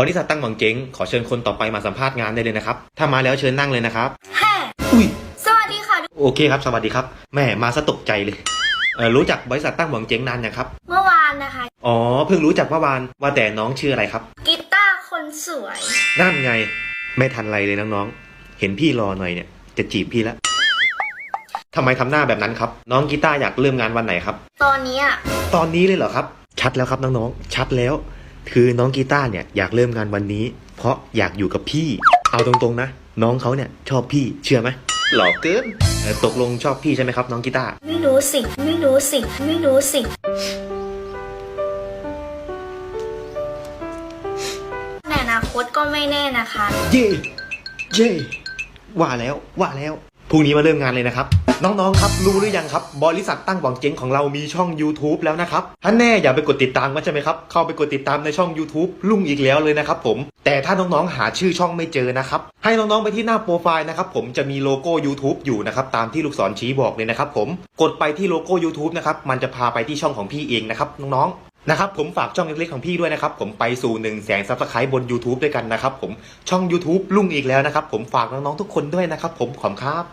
บริษัทตั้งหวังเจ๊งขอเชิญคนต่อไปมาสัมภาษณ์งานได้เลยนะครับ ถ้ามาแล้วเชิญนั่งเลยนะครับแฮ่อุ้ยสวัสดีค่ะ โอเคครับ สวัสดีครับแม่มาซะตกใจเลยเออรู้จักบริษัทตั้งหวังเจ๊งนานยังครับ เมื่อวานนะคะ อ๋อเพิ่งรู้จักเมื่อวานว่าแต่น้องชื่ออะไรครับ กีตาร์คนสวย นั่นไง ไม่ทันไรเลยน้องๆเห็นพี่รอหน่อยเนี่ย จะจีบพี่แล้วทำไมทำหน้าแบบนั้นครับ น้องกีตาร์อยากเริ่มงานวันไหนครับ ตอนเนี้ยตอนนี้เลยเหรอครับ ชัดแล้วครับน้องๆชัดแล้ว คือน้องกีตาร์เนี่ยอยากเริ่มงานวันนี้ เพราะอยากอยู่กับพี่ เอาตรงๆนะ น้องเขาเนี่ยชอบพี่เชื่อไหมหล่อเกินเอ่อตกลงชอบพี่ใช่ไหมครับ น้องกีตาร์ไม่รู้สิ ไม่รู้สิ ไม่รู้สิ ในอนาคตก็ไม่แน่นะคะ เย่เย่ว่าแล้วว่าแล้ว พรุ่งนี้มาเริ่มงานเลยนะครับ น้องๆ ครับรู้หรือยังครับ บริษัทตั้งหวังเจ๊งของเรามีช่อง YouTube แล้วนะครับถ้าแน่อย่าไปกดติดตามกันใช่ไหมครับ เข้าไปกดติดตามในช่อง YouTube ลุ่งอีกแล้วเลยนะครับผม แต่ถ้าน้องๆ หาชื่อช่องไม่เจอนะครับ ให้น้องๆ ไปที่หน้าโปรไฟล์นะครับผมจะมีโลโก้ YouTube อยู่นะครับตามที่ลูกศรชี้บอกเลยนะครับผม กดไปที่โลโก้ YouTube นะครับมันจะพาไปที่ช่องของพี่เองนะครับน้องๆนะครับผมฝากช่องเล็กๆของพี่ด้วยนะครับ ผมไปสู่1นึ่งแสนซับสไครต์บน YouTube ด้วยกันนะครับผมช่อง YouTube ลุ่งอีกแล้วนะครับ ผมฝากน้องๆทุกคนด้วยนะครับ ผมขอบครับ